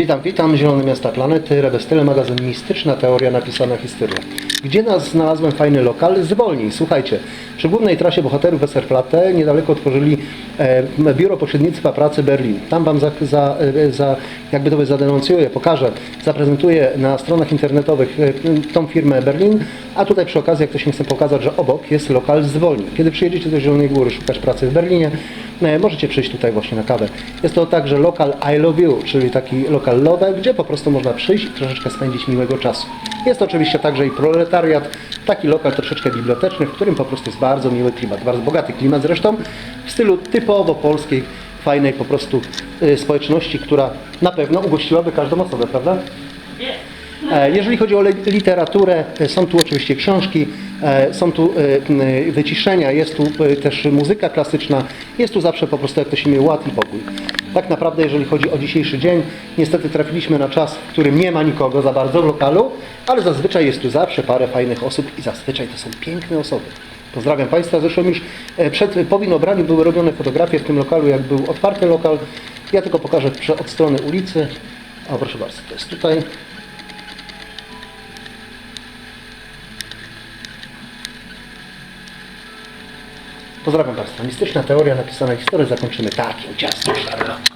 Witam, witam, Zielone Miasta Planety, Rebestyle, magazyn Mistyczna Teoria Napisana Historia. Gdzie nas znalazłem fajny lokal? Zwolnij, słuchajcie. Przy głównej trasie bohaterów Westerplatte niedaleko otworzyli e, biuro pośrednictwa pracy Berlin. Tam Wam za, za, e, za jakby to zadenuncjuję, pokażę, zaprezentuję na stronach internetowych e, tą firmę Berlin, a tutaj przy okazji, jak ktoś mi chce pokazać, że obok jest lokal Zwolnij. Kiedy przyjedziecie do Zielonej Góry szukać pracy w Berlinie, e, możecie przyjść tutaj właśnie na kawę. Jest to także lokal I Love You, czyli taki lokal love, gdzie po prostu można przyjść i troszeczkę spędzić miłego czasu. Jest oczywiście także i proletariat, taki lokal troszeczkę biblioteczny, w którym po prostu jest bardzo miły klimat, bardzo bogaty klimat zresztą, w stylu typowo polskiej, fajnej po prostu y, społeczności, która na pewno ugościłaby każdą osobę, prawda? E, Jeżeli chodzi o literaturę, e, są tu oczywiście książki, e, są tu wyciszenia, jest tu też muzyka klasyczna, jest tu zawsze po prostu, jak to się mówi, ład i pokój. Tak naprawdę, jeżeli chodzi o dzisiejszy dzień, niestety trafiliśmy na czas, w którym nie ma nikogo za bardzo w lokalu, ale zazwyczaj jest tu zawsze parę fajnych osób i zazwyczaj to są piękne osoby. Pozdrawiam Państwa. Zresztą już e, przed po winobraniu były robione fotografie w tym lokalu, jak był otwarty lokal. Ja tylko pokażę od strony ulicy. O, proszę bardzo, to jest tutaj. Pozdrawiam Państwa. Mistyczna teoria napisana historię zakończymy takim ciasnym szarlotem.